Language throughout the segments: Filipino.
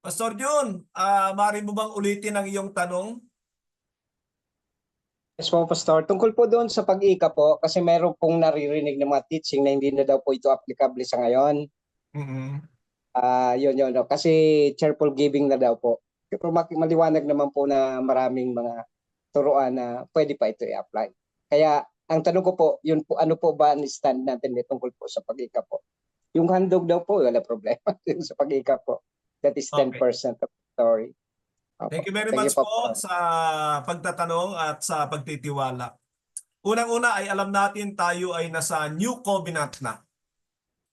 Pastor Jun, ah maaari mo bang ulitin ang iyong tanong? Yes po, Pastor. Tungkol po doon sa pag-ika po, kasi meron pong naririnig ng mga teaching na hindi na daw po ito applicable sa ngayon. Mhm. Ah, yun yun. no. Kasi cheerful giving na daw po. Pero maliwanag naman po na maraming mga turuan na pwede pa ito i-apply. Kaya ang tanong ko po, yun po, ano po ba ang stand natin tungkol po sa pag-ika po? Yung handog daw po, wala problema. Sa pag-ika po, that is 10% of the story. Opo. Thank you very Thank much you po sa pagtatanong at sa pagtitiwala. Unang-una ay alam natin tayo ay nasa New Covenant na.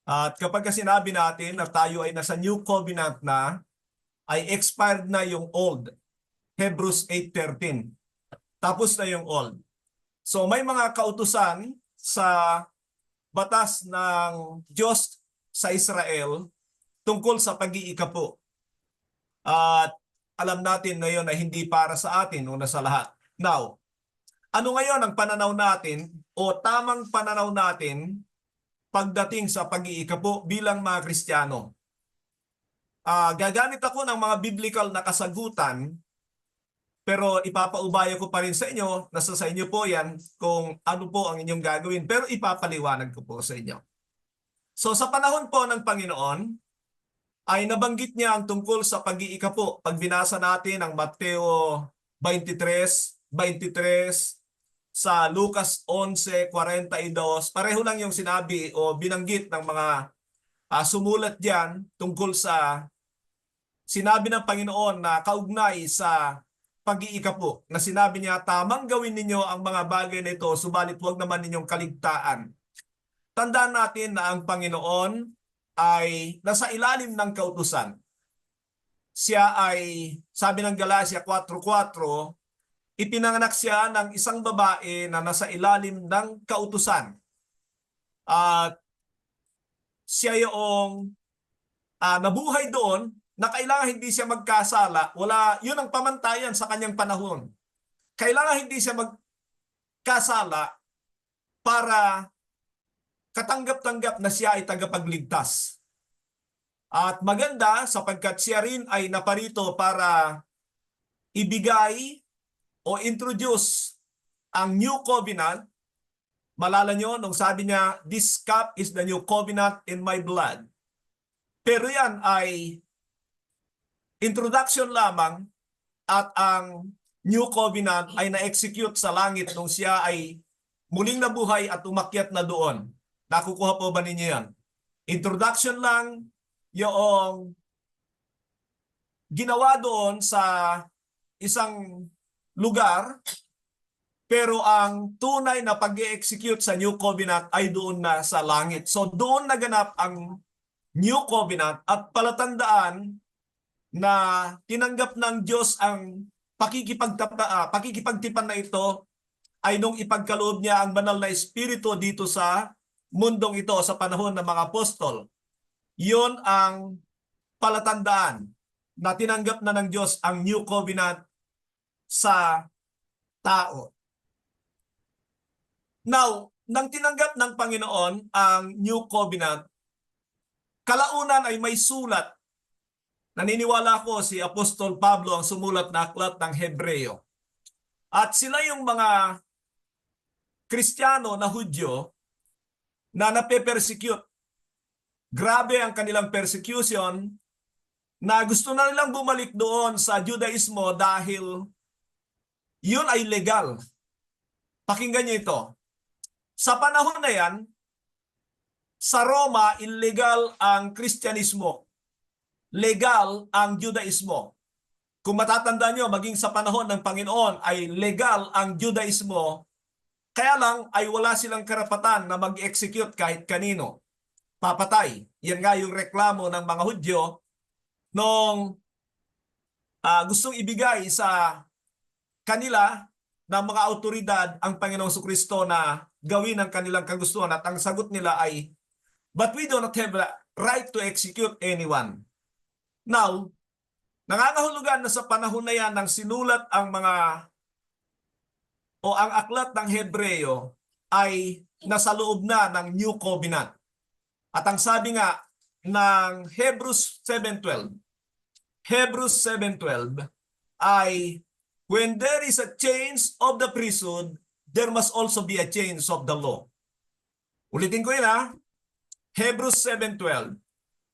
At kapag ka sinabi natin na tayo ay nasa New Covenant na, ay expired na yung Old. Hebrews 8.13. Tapos na yung Old. So may mga kautusan sa batas ng Diyos sa Israel tungkol sa pag-iikapo. At alam natin ngayon na hindi para sa atin una sa lahat. Now, ano ngayon ang pananaw natin o tamang pananaw natin pagdating sa pag-iikapo bilang mga Kristiyano? Ah, gagamit ako ng mga biblical na kasagutan pero ipapaubaya ko pa rin sa inyo, nasa sa inyo po yan kung ano po ang inyong gagawin. Pero ipapaliwanag ko po sa inyo. So sa panahon po ng Panginoon, ay nabanggit niya ang tungkol sa pag-iika po. Pag binasa natin ang Mateo 23, 23, sa Lucas 11:42, pareho lang yung sinabi o binanggit ng mga ah, sumulat diyan tungkol sa sinabi ng Panginoon na kaugnay sa pag-iika po. Na sinabi niya, tamang gawin ninyo ang mga bagay na ito, subalit huwag naman ninyong kaligtaan. Tandaan natin na ang Panginoon ay nasa ilalim ng kautusan. Siya ay, sabi ng Galacia 4.4, ipinanganak siya ng isang babae na nasa ilalim ng kautusan. At siya yung ah, nabuhay doon na kailangan hindi siya magkasala. Wala, yun ang pamantayan sa kanyang panahon. Kailangan hindi siya magkasala para katanggap-tanggap na siya ay tagapagligtas. At maganda sapagkat siya rin ay naparito para ibigay o introduce ang new covenant. Malala nyo nung sabi niya, this cup is the new covenant in my blood. Pero yan ay introduction lamang at ang new covenant ay na-execute sa langit nung siya ay muling nabuhay at umakyat na doon. Nakukuha po ba ninyo yan? Introduction lang yung ginawa doon sa isang lugar pero ang tunay na pag execute sa New Covenant ay doon na sa langit. So doon naganap ang New Covenant at palatandaan na tinanggap ng Diyos ang pakikipagtapa, ah, pakikipagtipan na ito ay nung ipagkaloob niya ang banal na espiritu dito sa mundong ito sa panahon ng mga apostol. Yun ang palatandaan na tinanggap na ng Diyos ang New Covenant sa tao. Now, nang tinanggap ng Panginoon ang New Covenant, kalaunan ay may sulat. Naniniwala ko si Apostol Pablo ang sumulat na aklat ng Hebreo. At sila yung mga Kristiyano na Hudyo na nape-persecute. Grabe ang kanilang persecution na gusto na nilang bumalik doon sa Judaismo dahil yun ay legal. Pakinggan niyo ito. Sa panahon na yan, sa Roma, illegal ang Kristyanismo. Legal ang Judaismo. Kung matatanda nyo, maging sa panahon ng Panginoon ay legal ang Judaismo, kaya lang ay wala silang karapatan na mag-execute kahit kanino. Papatay. Yan nga yung reklamo ng mga Hudyo nung ah, gustong ibigay sa kanila ng mga autoridad ang Panginoong Kristo na gawin ang kanilang kagustuhan at ang sagot nila ay but we do not have the right to execute anyone. Now, nangangahulugan na sa panahon na yan nang sinulat ang mga o ang aklat ng Hebreo ay nasa loob na ng New Covenant. At ang sabi nga ng Hebrews 7.12, Hebrews 7.12 ay when there is a change of the priesthood, there must also be a change of the law. Ulitin ko yun ha. Hebrews 7.12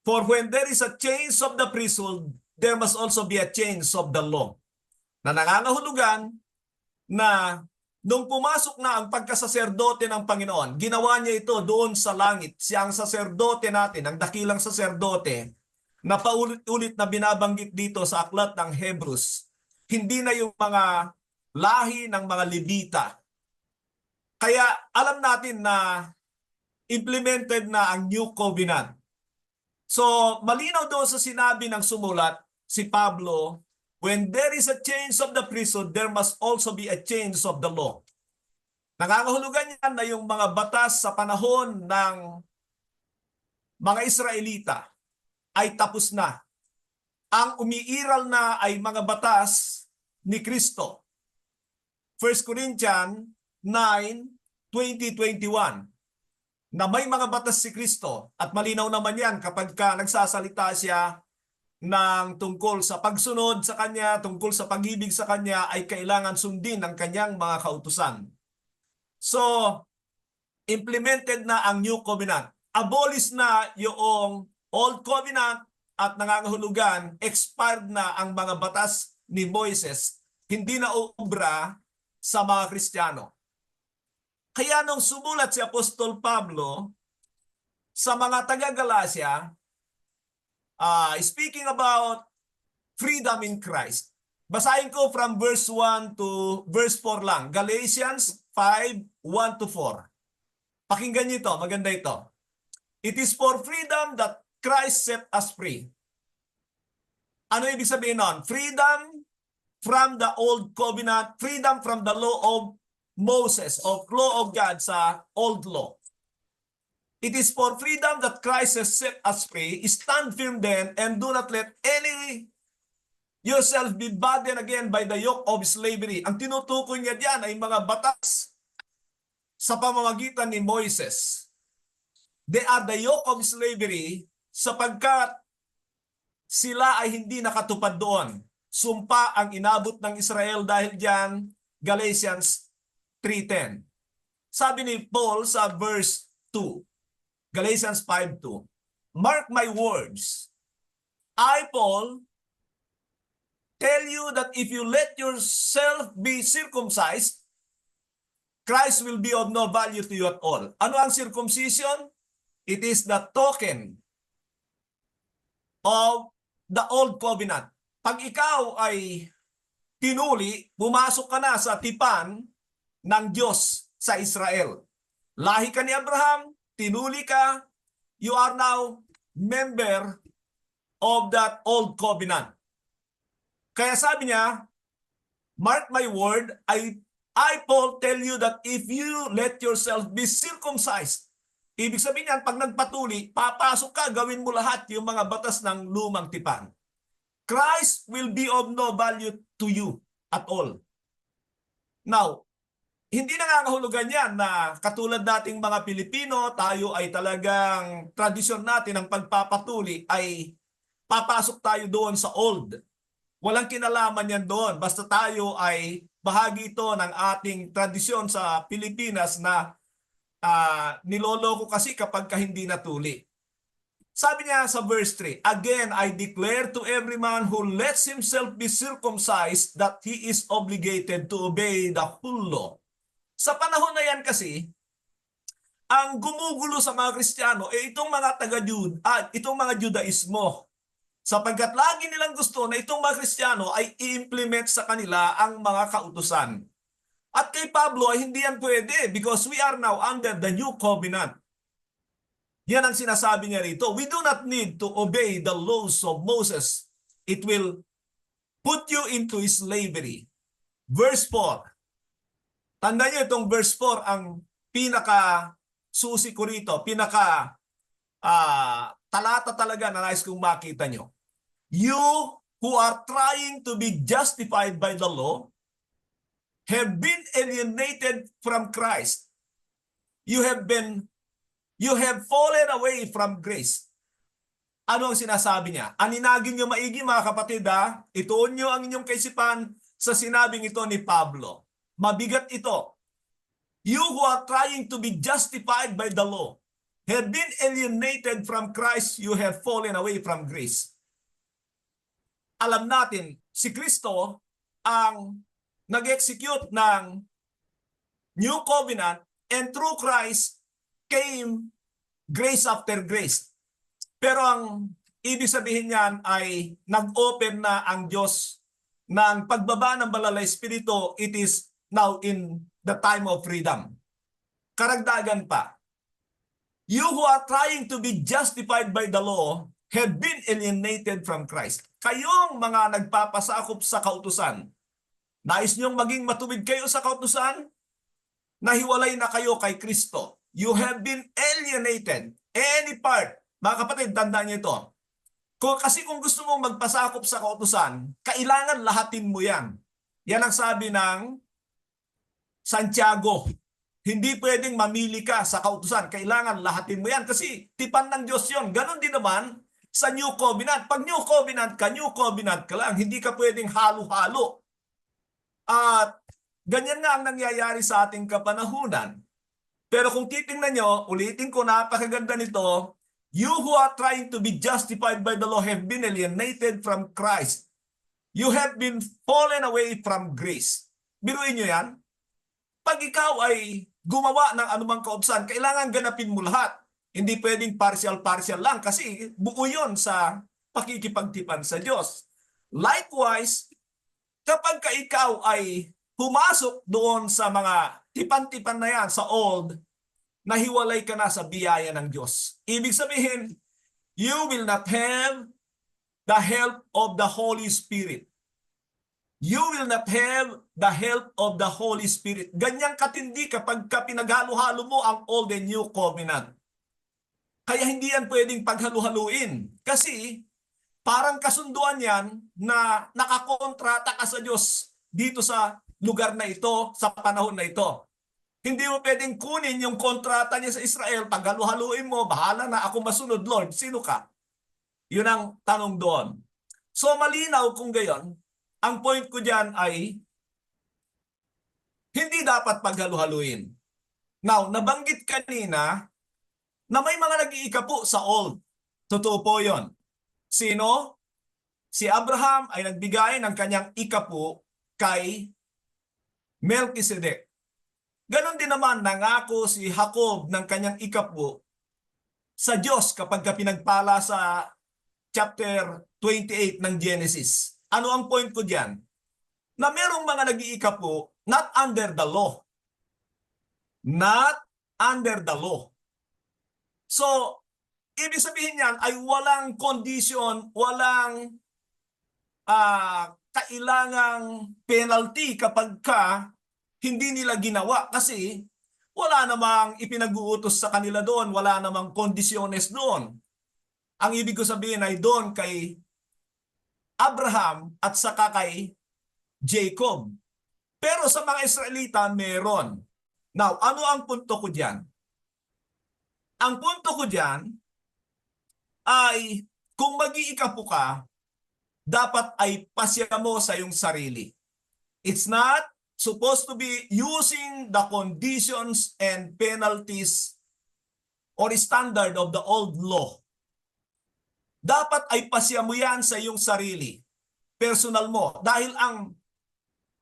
For when there is a change of the priesthood, there must also be a change of the law. Na nangangahulugan na nung pumasok na ang pagkasaserdote ng Panginoon, ginawa niya ito doon sa langit. Siya ang saserdote natin, ang dakilang saserdote, na paulit-ulit na binabanggit dito sa aklat ng Hebrews. Hindi na yung mga lahi ng mga Levita. Kaya alam natin na implemented na ang New Covenant. So, malinaw doon sa sinabi ng sumulat, si Pablo, when there is a change of the priesthood, there must also be a change of the law. Nangangahulugan yan na yung mga batas sa panahon ng mga Israelita ay tapos na. Ang umiiral na ay mga batas ni Kristo. 1 Corinthians 9, 2021 na may mga batas si Kristo at malinaw naman yan kapag ka nagsasalita siya ng tungkol sa pagsunod sa Kanya, tungkol sa pag-ibig sa Kanya ay kailangan sundin ang Kanyang mga kautusan. So, implemented na ang New Covenant. Abolish na yung Old Covenant at nangangahulugan, expired na ang mga batas ni Moises, hindi na ubra sa mga Kristiyano. Kaya nung sumulat si Apostol Pablo sa mga taga-Galacia, ah, speaking about freedom in Christ, basahin ko from verse 1 to verse 4 lang. Galatians 5, 1 to 4. Pakinggan niyo ito, maganda ito. It is for freedom that Christ set us free. Ano ibig sabihin nun? Freedom from the old covenant, freedom from the law of Moses, of law of God sa old law. It is for freedom that Christ has set us free. Stand firm then and do not let any yourself be burdened again by the yoke of slavery. Ang tinutukoy niya diyan ay mga batas sa pamamagitan ni Moises. They are the yoke of slavery sapagkat sila ay hindi nakatupad doon. Sumpa ang inabot ng Israel dahil diyan Galatians 3.10. Sabi ni Paul sa verse 2, Galatians 5.2, Mark my words, I, Paul, tell you that if you let yourself be circumcised, Christ will be of no value to you at all. Ano ang circumcision? It is the token of the old covenant. Pag ikaw ay tinuli, pumasok ka na sa tipan ng Diyos sa Israel. Lahi ka ni Abraham, tinuli ka, you are now member of that old covenant. Kaya sabi niya, mark my word, I, I Paul tell you that if you let yourself be circumcised, ibig sabihin yan, pag nagpatuli, papasok ka, gawin mo lahat yung mga batas ng lumang tipan. Christ will be of no value to you at all. Now, hindi nangangahulugan yan na katulad dating mga Pilipino, tayo ay talagang tradisyon natin ang pagpapatuli ay papasok tayo doon sa old. Walang kinalaman yan doon. Basta tayo ay bahagi ito ng ating tradisyon sa Pilipinas na ah, niloloko kasi kapag ka hindi natuli. Sabi niya sa verse 3, Again, I declare to every man who lets himself be circumcised that he is obligated to obey the whole law. Sa panahon na yan kasi, ang gumugulo sa mga Kristiyano ay itong mga taga-Jud, ah, itong mga Judaismo. Sapagkat lagi nilang gusto na itong mga Kristiyano ay i-implement sa kanila ang mga kautusan. At kay Pablo ay hindi yan pwede because we are now under the new covenant. Yan ang sinasabi niya rito. We do not need to obey the laws of Moses. It will put you into slavery. Verse 4. Tandaan niyo itong verse 4 ang pinaka susi ko rito, pinaka ah, talata talaga na nais kong makita nyo. You who are trying to be justified by the law have been alienated from Christ. You have been you have fallen away from grace. Ano ang sinasabi niya? Aninagin niyo maigi mga kapatid ha. Ituon niyo ang inyong kaisipan sa sinabing ito ni Pablo. Mabigat ito. You who are trying to be justified by the law have been alienated from Christ, you have fallen away from grace. Alam natin, si Kristo ang nag-execute ng New Covenant and through Christ came grace after grace. Pero ang ibig sabihin niyan ay nag-open na ang Diyos ng pagbaba ng banal na Espiritu, it is now in the time of freedom. Karagdagan pa, you who are trying to be justified by the law have been alienated from Christ. Kayong mga nagpapasakop sa kautusan, nais niyong maging matuwid kayo sa kautusan, nahiwalay na kayo kay Kristo. You have been alienated. Any part. Mga kapatid, tandaan niyo ito. Kung, kasi kung gusto mong magpasakop sa kautusan, kailangan lahatin mo yan. Yan ang sabi ng Santiago. Hindi pwedeng mamili ka sa kautusan. Kailangan lahatin mo yan kasi tipan ng Diyos yon. Ganon din naman sa New Covenant. Pag New Covenant ka, New Covenant ka lang. Hindi ka pwedeng halo-halo. At ganyan nga ang nangyayari sa ating kapanahunan. Pero kung titingnan nyo, ulitin ko, napakaganda nito, You who are trying to be justified by the law have been alienated from Christ. You have been fallen away from grace. Biruin nyo yan. Pag ikaw ay gumawa ng anumang kautusan, kailangan ganapin mo lahat. Hindi pwedeng partial-partial lang kasi buo yun sa pakikipagtipan sa Diyos. Likewise, kapag ka ikaw ay pumasok doon sa mga tipan-tipan na yan sa old, nahiwalay ka na sa biyaya ng Diyos. Ibig sabihin, you will not have the help of the Holy Spirit. You will not have the help of the Holy Spirit. Ganyang katindi kapag ka pinaghalo-halo mo ang Old and New Covenant. Kaya hindi yan pwedeng paghalu-haluin. Kasi parang kasunduan yan na nakakontrata ka sa Diyos dito sa lugar na ito, sa panahon na ito. Hindi mo pwedeng kunin yung kontrata niya sa Israel, paghalu-haluin mo, bahala na ako masunod, Lord. Sino ka? Yun ang tanong doon. So malinaw kung gayon, ang point ko diyan ay hindi dapat paghalu-haluin. Now, nabanggit kanina na may mga nag-iikapo sa old. Totoo po yon. Sino? Si Abraham ay nagbigay ng kanyang ikapo kay Melchizedek. Ganon din naman nangako si Jacob ng kanyang ikapo sa Diyos kapag ka pinagpala sa chapter 28 ng Genesis. Ano ang point ko diyan? Na merong mga nag-iikapo not under the law. Not under the law. So, ibig sabihin niyan ay walang condition, walang ah kailangang penalty kapag ka hindi nila ginawa kasi wala namang ipinag-uutos sa kanila doon, wala namang kondisyones doon. Ang ibig ko sabihin ay doon kay Abraham at saka kay Jacob. Pero sa mga Israelita, meron. Now, ano ang punto ko diyan? Ang punto ko diyan ay kung mag-iikapo ka, dapat ay pasya mo sa iyong sarili. It's not supposed to be using the conditions and penalties or standard of the old law. Dapat ay pasya mo yan sa iyong sarili. Personal mo. Dahil ang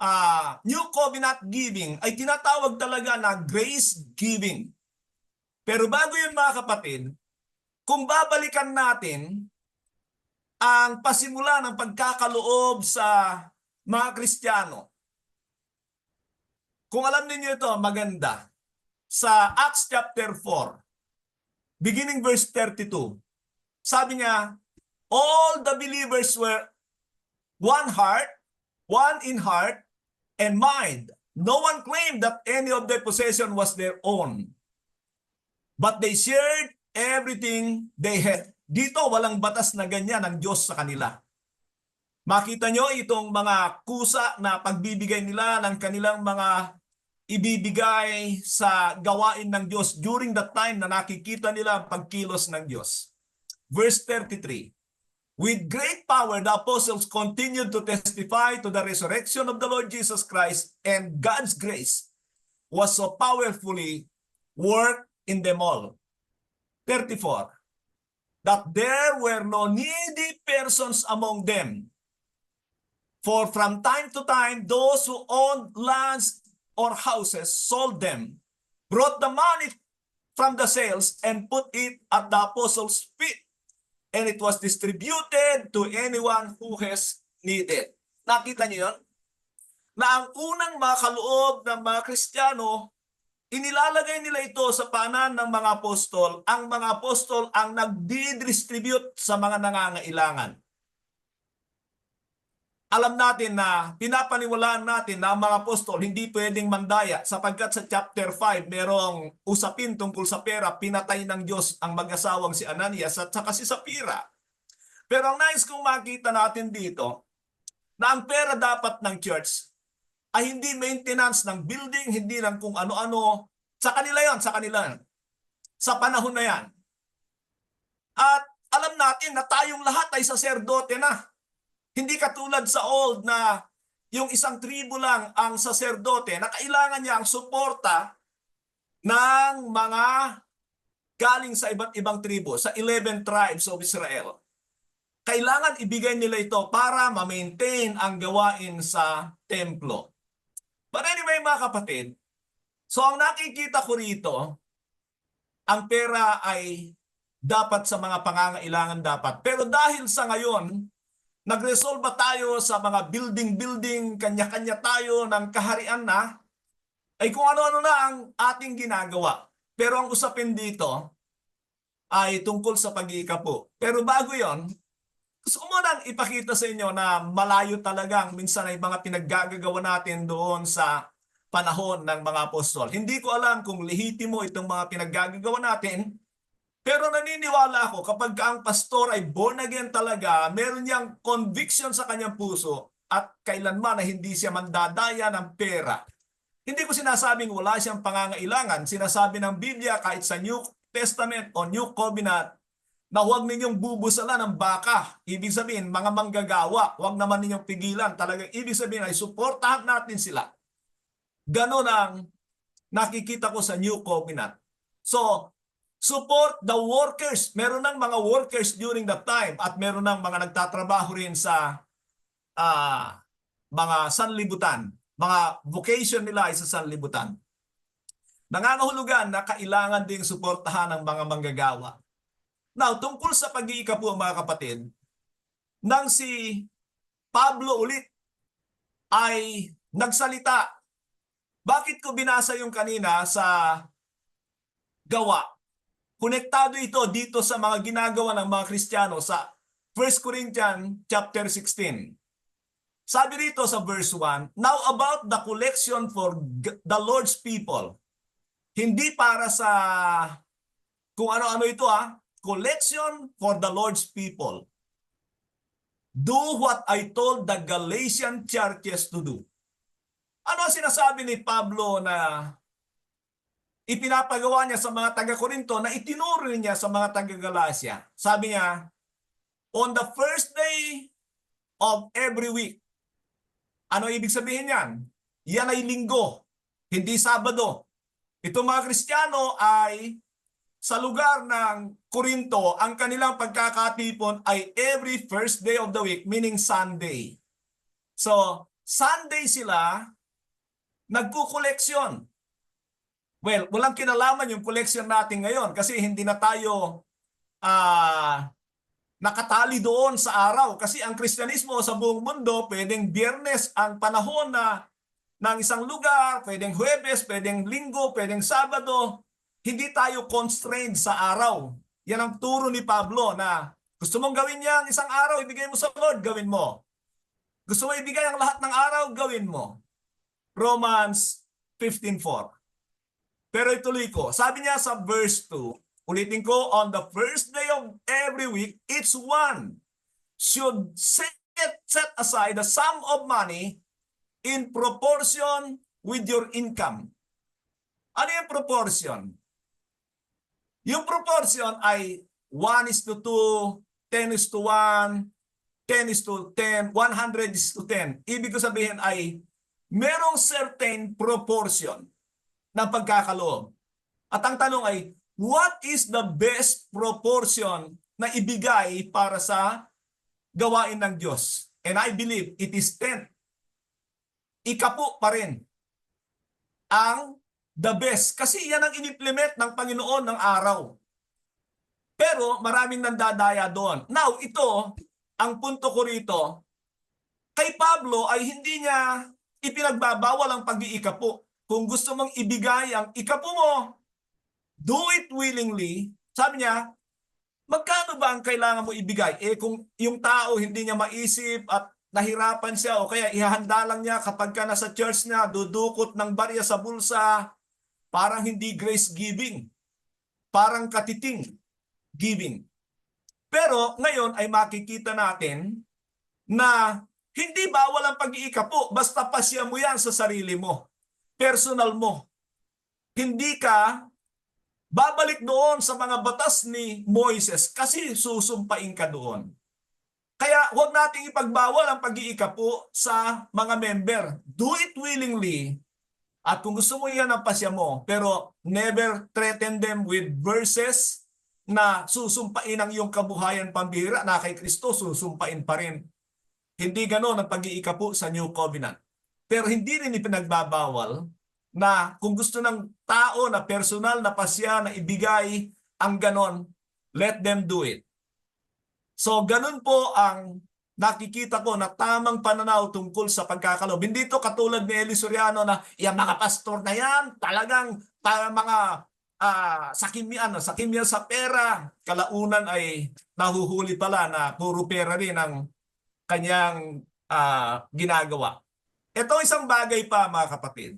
ah, New Covenant giving ay tinatawag talaga na grace giving. Pero bago yun mga kapatid, kung babalikan natin ang pasimula ng pagkakaloob sa mga Kristiyano, kung alam niyo ito, maganda. Sa Acts chapter 4, beginning verse 32, sabi niya, all the believers were one heart, one in heart and mind. No one claimed that any of their possession was their own. But they shared everything they had. Dito walang batas na ganyan ng Diyos sa kanila. Makita nyo itong mga kusa na pagbibigay nila ng kanilang mga ibibigay sa gawain ng Diyos during the time na nakikita nila ang pagkilos ng Diyos. verse 33. With great power, the apostles continued to testify to the resurrection of the Lord Jesus Christ, and God's grace was so powerfully worked in them all. 34. That there were no needy persons among them. For from time to time, those who owned lands or houses sold them, brought the money from the sales, and put it at the apostles' feet and it was distributed to anyone who has needed. Nakita niyo yun? Na ang unang mga kaloob ng mga Kristiyano, inilalagay nila ito sa paanan ng mga apostol. Ang mga apostol ang nagdi-distribute sa mga nangangailangan. Alam natin na pinapaniwalaan natin na mga apostol hindi pwedeng mandaya sapagkat sa chapter 5 merong usapin tungkol sa pera, pinatay ng Diyos ang mag-asawang si Ananias at saka si Sapira. Pero ang nais kong makita natin dito, na ang pera dapat ng church ay hindi maintenance ng building, hindi ng kung ano-ano. Sa kanila yon, sa kanila. Sa panahon na yan. At alam natin na tayong lahat ay saserdote na. Hindi katulad sa old na yung isang tribo lang ang saserdote na kailangan niya ang suporta ng mga galing sa iba't ibang tribo, sa 11 tribes of Israel. Kailangan ibigay nila ito para ma-maintain ang gawain sa templo. But anyway mga kapatid, so ang nakikita ko rito, ang pera ay dapat sa mga pangangailangan dapat. Pero dahil sa ngayon, nagresolve tayo sa mga building-building, kanya-kanya tayo ng kaharian na, ay kung ano-ano na ang ating ginagawa. Pero ang usapin dito ay tungkol sa pag-iikapo. Pero bago yon, gusto ko munang ipakita sa inyo na malayo talagang minsan ay mga pinaggagawa natin doon sa panahon ng mga apostol. Hindi ko alam kung lehitimo itong mga pinaggagawa natin, pero naniniwala ako kapag ang pastor ay born again talaga, meron niyang conviction sa kanyang puso at kailanman na hindi siya mandadaya ng pera. Hindi ko sinasabing wala siyang pangangailangan. Sinasabi ng Biblia kahit sa New Testament o New Covenant na huwag ninyong bubusalan ng baka. Ibig sabihin, mga manggagawa, huwag naman ninyong pigilan. Talagang ibig sabihin ay suportahan natin sila. Ganon ang nakikita ko sa New Covenant. So, support the workers. Meron ng mga workers during that time at meron ng mga nagtatrabaho rin sa ah, mga sanlibutan. Mga vocation nila ay sa sanlibutan. Nangangahulugan na kailangan ding suportahan ng mga manggagawa. Now, tungkol sa pag-iikapo mga kapatid, nang si Pablo ulit ay nagsalita. Bakit ko binasa yung kanina sa gawa? Konektado ito dito sa mga ginagawa ng mga Kristiyano sa 1 Corinthians chapter 16. Sabi rito sa verse 1, Now about the collection for the Lord's people. Hindi para sa kung ano-ano ito ah, collection for the Lord's people. Do what I told the Galatian churches to do. Ano sinasabi ni Pablo na ipinapagawa niya sa mga taga-Korinto na itinuro niya sa mga taga-Galacia? Sabi niya, on the first day of every week. Ano ibig sabihin yan? Yan ay linggo, hindi Sabado. Itong mga Kristiyano ay sa lugar ng Korinto, ang kanilang pagkakatipon ay every first day of the week, meaning Sunday. So, Sunday sila nagkukoleksyon. Well, walang kinalaman yung collection natin ngayon kasi hindi na tayo ah nakatali doon sa araw. Kasi ang Kristyanismo sa buong mundo, pwedeng biyernes ang panahon na ng isang lugar, pwedeng Huwebes, pwedeng Linggo, pwedeng Sabado. Hindi tayo constrained sa araw. Yan ang turo ni Pablo na gusto mong gawin ang isang araw, ibigay mo sa Lord, gawin mo. Gusto mo ibigay ang lahat ng araw, gawin mo. Romans 15.4 Pero ituloy ko. Sabi niya sa verse 2, ulitin ko, on the first day of every week, each one should set, set aside a sum of money in proportion with your income. Ano yung proportion? Yung proportion ay 1 is to 2, 10 is to 1, 10 is to 10, 100 is to 10. Ibig ko sabihin ay merong certain proportion ng pagkakaloob. At ang tanong ay, what is the best proportion na ibigay para sa gawain ng Diyos? And I believe it is 10. Ikapo pa rin ang the best. Kasi yan ang inimplement ng Panginoon ng araw. Pero maraming nandadaya doon. Now, ito, ang punto ko rito, kay Pablo ay hindi niya ipinagbabawal ang pag-iikapo. Kung gusto mong ibigay ang ikapo mo, do it willingly. Sabi niya, magkano ba ang kailangan mo ibigay? Eh kung yung tao hindi niya maisip at nahirapan siya o kaya ihahanda lang niya kapag ka nasa church niya, dudukot ng barya sa bulsa, parang hindi grace giving. Parang katiting giving. Pero ngayon ay makikita natin na hindi bawal ang pag-iikapo. Basta pasya mo yan sa sarili mo. Personal mo. Hindi ka babalik doon sa mga batas ni Moises kasi susumpain ka doon. Kaya huwag nating ipagbawal ang pag-iikapo sa mga member. Do it willingly. At kung gusto mo yan ang pasya mo, pero never threaten them with verses na susumpain ang iyong kabuhayan pambihira na kay Kristo, susumpain pa rin. Hindi ganon ang pag-iikapo sa New Covenant. Pero hindi rin ipinagbabawal na kung gusto ng tao na personal na pasya na ibigay ang ganon, let them do it. So ganun po ang nakikita ko na tamang pananaw tungkol sa pagkakaloob. Hindi to katulad ni Eli Soriano na yung mga pastor na yan, talagang ta- mga ah sakimian, sakimian sa pera. Kalaunan ay nahuhuli pala na puro pera rin ang kanyang ah, ginagawa. Ito isang bagay pa mga kapatid.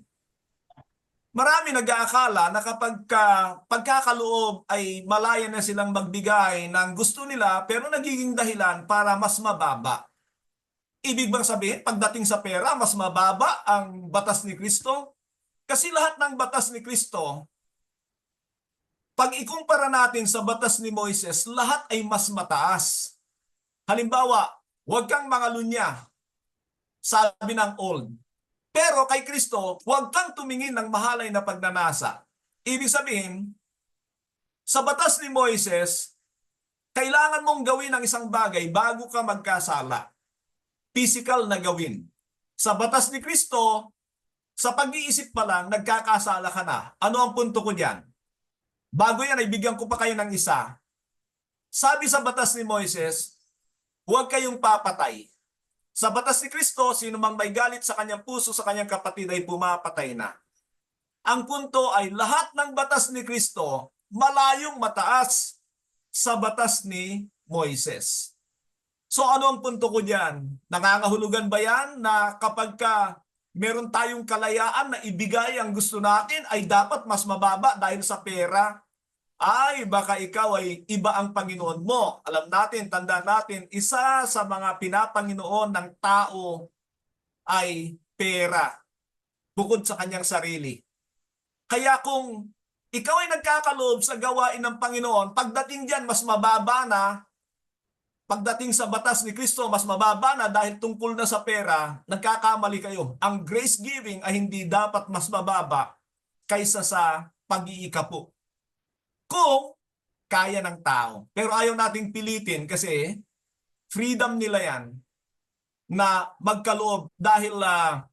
Marami nag-aakala na kapag ka, pagkakaloob ay malaya na silang magbigay ng gusto nila pero nagiging dahilan para mas mababa. Ibig bang sabihin, pagdating sa pera, mas mababa ang batas ni Kristo? Kasi lahat ng batas ni Kristo, pag ikumpara natin sa batas ni Moises, lahat ay mas mataas. Halimbawa, huwag kang mangalunya, sabi ng old. Pero kay Kristo, huwag kang tumingin ng mahalay na pagnanasa. Ibig sabihin, sa batas ni Moises, kailangan mong gawin ang isang bagay bago ka magkasala. Physical na gawin. Sa batas ni Kristo, sa pag-iisip pa lang, nagkakasala ka na. Ano ang punto ko diyan? Bago yan, ay bigyan ko pa kayo ng isa. Sabi sa batas ni Moises, huwag kayong papatay. Sa batas ni Kristo, sino mang may galit sa kanyang puso sa kanyang kapatid ay pumapatay na. Ang punto ay lahat ng batas ni Kristo malayong mataas sa batas ni Moises. So ano ang punto ko diyan? Nangangahulugan ba yan na kapag ka meron tayong kalayaan na ibigay ang gusto natin ay dapat mas mababa dahil sa pera? Ay baka ikaw ay iba ang Panginoon mo. Alam natin, tandaan natin, isa sa mga pinapanginoon ng tao ay pera bukod sa kanyang sarili. Kaya kung ikaw ay nagkakaloob sa gawain ng Panginoon, pagdating diyan mas mababa na, pagdating sa batas ni Kristo, mas mababa na dahil tungkol na sa pera, nagkakamali kayo. Ang grace giving ay hindi dapat mas mababa kaysa sa pag-iikapo kung kaya ng tao. Pero ayaw nating pilitin kasi freedom nila yan na magkaloob dahil ah,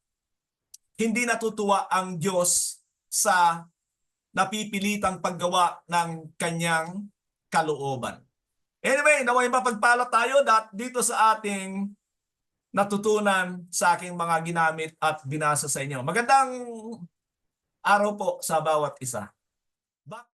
hindi natutuwa ang Diyos sa napipilitang paggawa ng kanyang kalooban. Anyway, naway mapagpala tayo dat dito sa ating natutunan sa aking mga ginamit at binasa sa inyo. Magandang araw po sa bawat isa.